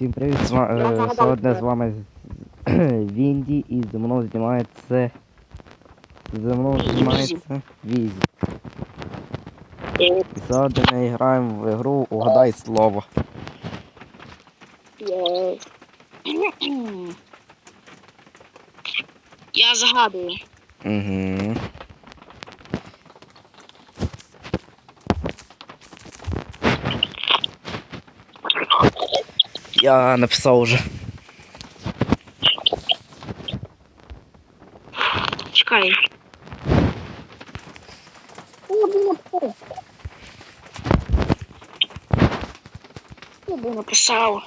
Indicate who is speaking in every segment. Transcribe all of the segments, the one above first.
Speaker 1: Всім привіт, е, сьогодні з вами Вінді і зі мною знімається. Зі мною знімається Візі. І сьогодні ми граємо в ігру Угадай слово.
Speaker 2: Я... Загадую.
Speaker 1: Угу. Я написав уже.
Speaker 2: Чекай. О, блін, написав. Я би написав.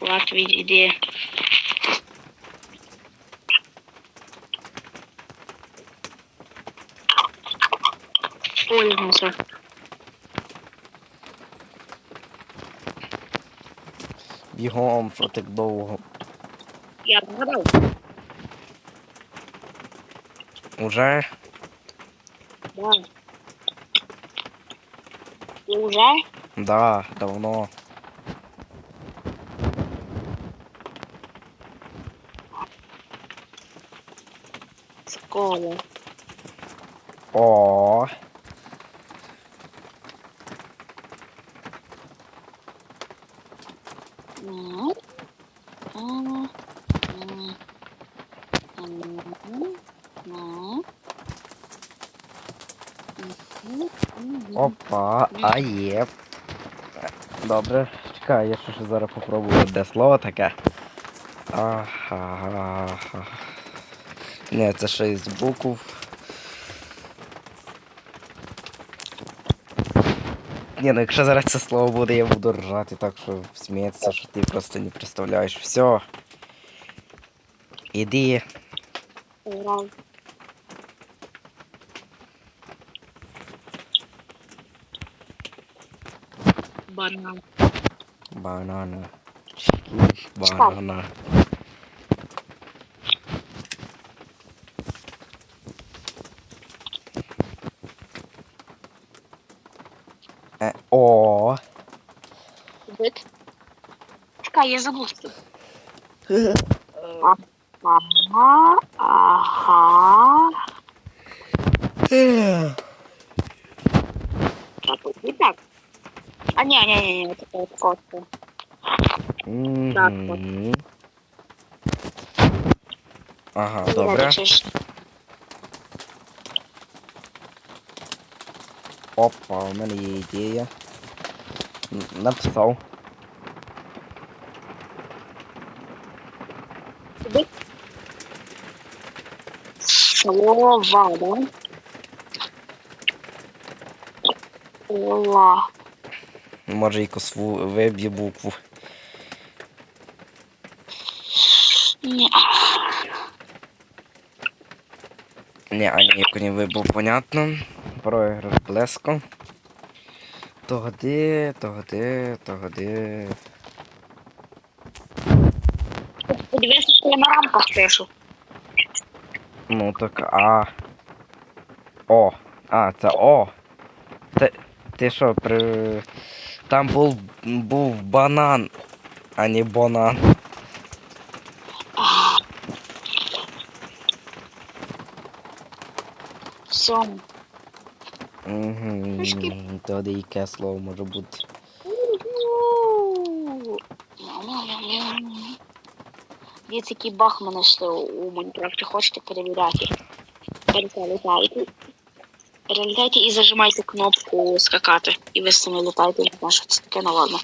Speaker 2: Влад, відійди. Пользуйся.
Speaker 1: Бігом, що так довго.
Speaker 2: Я загадав.
Speaker 1: Уже?
Speaker 2: Да. Уже?
Speaker 1: Да, давно.
Speaker 2: Школа.
Speaker 1: О.
Speaker 2: Ну. М, м, м, ну. Мгм, мгм.
Speaker 1: Опа, а є. Добре, чекай, я ще зараз попробую одне слово таке. Ага. Ні, це ще із букв. Ні, ну якщо зараз це слово буде, я буду ржати, так що сміється, що ти просто не представляєш. Все. Іди.
Speaker 2: Ура. Банан.
Speaker 1: Банана. Чики, банана. Е, о.
Speaker 2: Бит. Чекай, я забув. Ага, ага. Так, от, і так. А, ні, ні, ні, ні, це просто. Так, от.
Speaker 1: Мгм. Ага, добре. Опа, у мене є ідея. Н- Написав.
Speaker 2: Бит. Слова, да? Слова.
Speaker 1: Може якусь ву- виб'є букву.
Speaker 2: Ні.
Speaker 1: Ні, а ніяку не вибув, понятно. Проіграш блеско. То годи, то годи, то годи.
Speaker 2: Подивися, що я на рамках пишу.
Speaker 1: Ну так а. О. А, це О. Ти, ти що, при. Там був, був банан, а не банан.
Speaker 2: Сьом.
Speaker 1: Угу. Тоді яке слово може бути.
Speaker 2: Який баг ми знайшли у Майнкрафті. Хочете перевіряти? Перелітайте. Перелітайте і зажимайте кнопку скакати. І ви самі літаєте, не знаю, що це таке, ну ладно.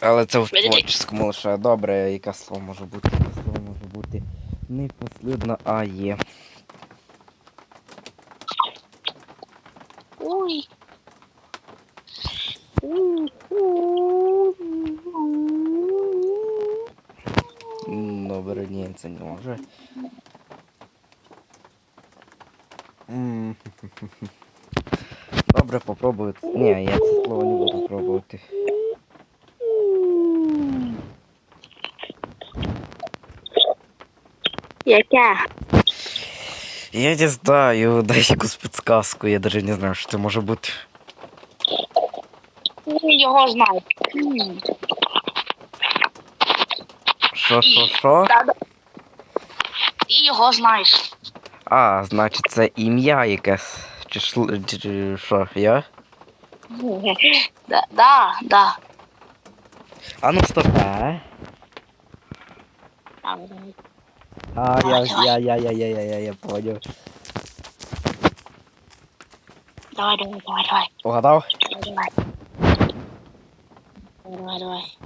Speaker 1: Але це в
Speaker 2: Видите?
Speaker 1: лише добре, яке слово може бути. Яке слово може бути. Не послідно, а є.
Speaker 2: Ой.
Speaker 1: Добре, це не може. Добре, попробую. Ні, я це слово не буду пробувати.
Speaker 2: Яке?
Speaker 1: Я не знаю, дай якусь підсказку, я даже не знаю, що це може бути.
Speaker 2: Ти його знаєш.
Speaker 1: Що, що, що?
Speaker 2: Да-да. Його знаєш.
Speaker 1: А, значить, це ім'я якесь. Чи шл... чи- чи що, я?
Speaker 2: Да, да, да.
Speaker 1: А ну стоп. А, я, я, я, я, я, я, я, я понял.
Speaker 2: Давай, давай, давай, давай.
Speaker 1: Угадав?
Speaker 2: Давай, давай. Давай, давай.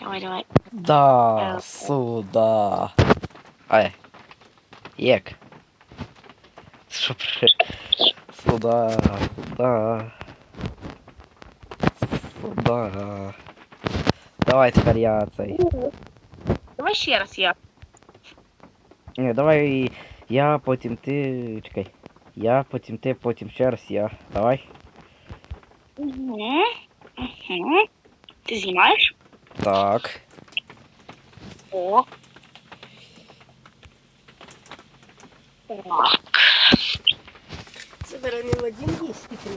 Speaker 2: Давай, давай.
Speaker 1: Да,
Speaker 2: Е,
Speaker 1: сюда. Ай. Як? Що при... Сюда, сюда. Сюда. Давай тепер я цей.
Speaker 2: Давай ще раз я.
Speaker 1: Ні, давай я, потім ти. Чекай. Я, потім ти, потім ще раз я. Давай.
Speaker 2: Угу. Угу. Ти знімаєш?
Speaker 1: Так.
Speaker 2: О. Так.
Speaker 3: Це верени Вадим є стікер.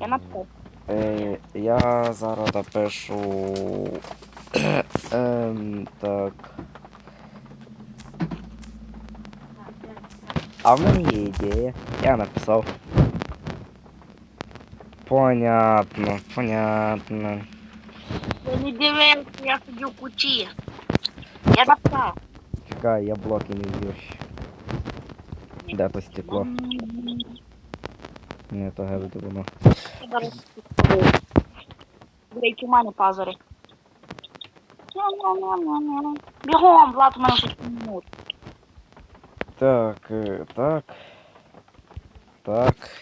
Speaker 2: Я написав.
Speaker 1: Е, я зараз напишу. Ем, так. А в мене є ідея. Я написав. Понятно, понятно.
Speaker 2: Я не дивився, я сидю в куті. Я написав.
Speaker 1: Чекай, я блоки не взяв. ще. Де то стекло? Не, то гевде воно.
Speaker 2: У мене пазури. Бігом, Влад, у мене щось минут.
Speaker 1: Так, е, так. Так.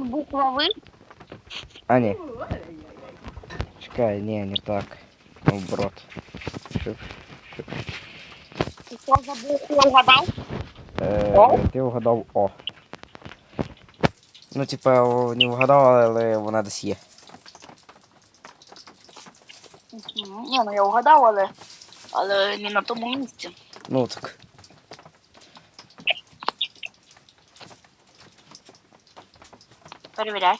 Speaker 2: Тут буква Ви.
Speaker 1: А, ні. Чекай, ні, не так. Наоборот. Шип, шип.
Speaker 2: Ти що за букву вгадав?
Speaker 1: Е,
Speaker 2: О?
Speaker 1: ти вгадав О. Ну, типа, о, не вгадав, але вона десь є.
Speaker 2: Ні, ну я вгадав, але, але не на тому місці.
Speaker 1: Ну так.
Speaker 2: Перевіряй.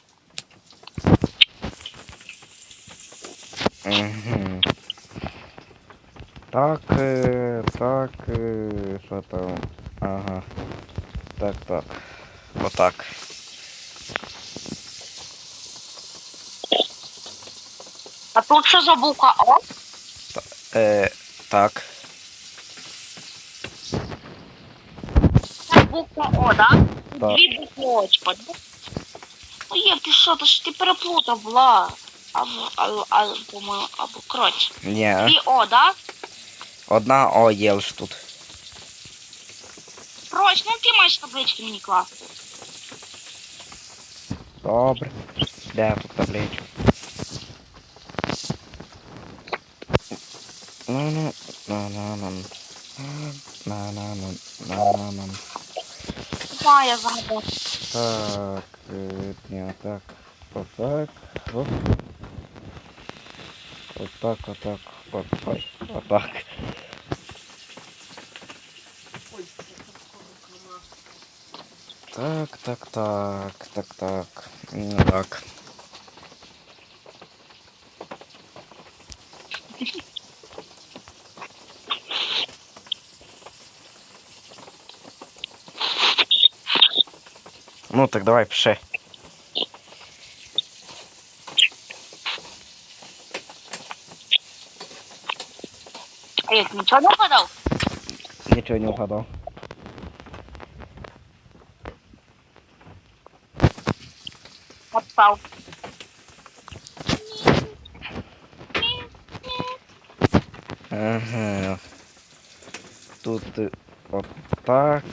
Speaker 1: Угу. Так, е, так, е, що там? Ага. Так, так. Отак.
Speaker 2: А тут що за буква О?
Speaker 1: Е, так.
Speaker 2: Це буква О, да?
Speaker 1: Так.
Speaker 2: Дві букви О, що, то ж ти переплутав, Влад. Або, або, або, по-моєму, або, коротше.
Speaker 1: Ні.
Speaker 2: Дві О, да?
Speaker 1: Одна О є лиш тут.
Speaker 2: Коротше, ну ти маєш таблички мені класти.
Speaker 1: Добре. Де тут табличка? Ну, ну, ну, ну, ну. На, на, на, на, на, на.
Speaker 2: Да, я загадав.
Speaker 1: Так, е, ні, так, отак, оп. Отак, отак, от, ой, отак. Так, так, так, так, так, ну так. Ну так давай пиши.
Speaker 2: Эй, ты ничего не угадал?
Speaker 1: Ничего не угадал.
Speaker 2: Отпал.
Speaker 1: Ага. Тут е,
Speaker 3: вот
Speaker 1: так.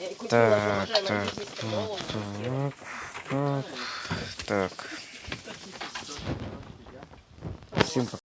Speaker 1: Так,
Speaker 3: так,
Speaker 1: так, так, так. Всім